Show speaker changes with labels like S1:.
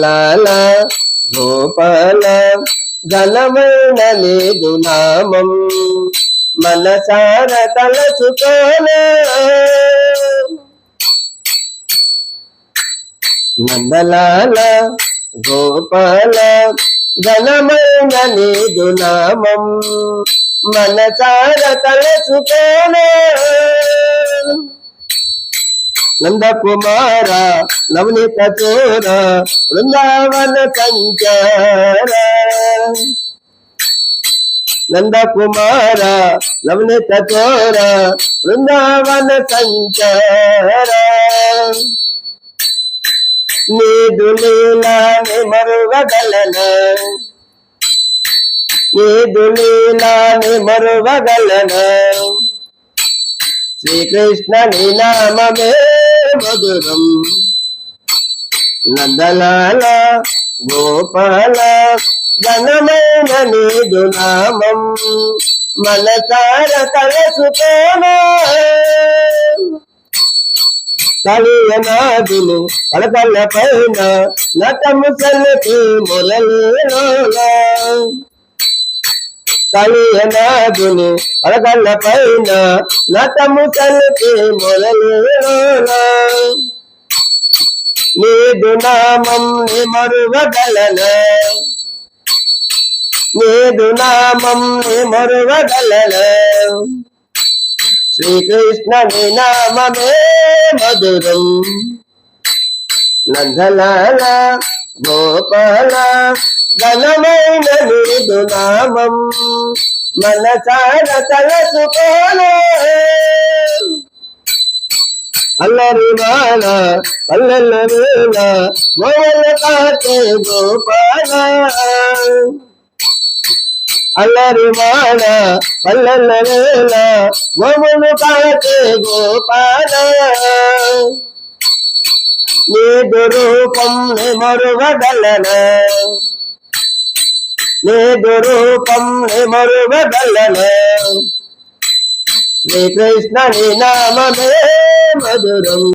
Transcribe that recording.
S1: లాల గోపాల ఘనమైన లేదు నామం. మనసార తలచుకోలే నందలాల గోపాల ఘనమైన లేదు నామం. మనసార తలచుకోలే నందకుమార నవనీత చోర బృందావన సంచార నందకుమార నవనీత చోర బృందావన సంచార నీదు లీలాని మరువగలన. నీదు లీలాని మరువగలన. శ్రీకృష్ణ నామమే మధురం నందలాల గోపాల ఘనమైన నీదు నామం. మనసార తలసుకోనా కలియనాదులు పలకల్ల పైన నటము సల్లకి మొలలేలోలా కలియనాదులు పలకల్ల పైన నటము సల్లకి మొదలేనా నీదు నామం ని మరువగలన. నీదు నామం ని మరువగలన. శ్రీకృష్ణ నామమే మధురం. నందలాల గోపాల ఘనమైన నీదు నామం మనసార తలసుకోలే అల్లరి వాన పల్లెల వేళ గోవల కాటే గోపాల అల్లరి వాన పల్లెల వేళ గోవులు కాటే గోపాల నీదు రూపం మరువగలన నీదు రూపం మరువగలన శ్రీకృష్ణ నీ నామే మధురం.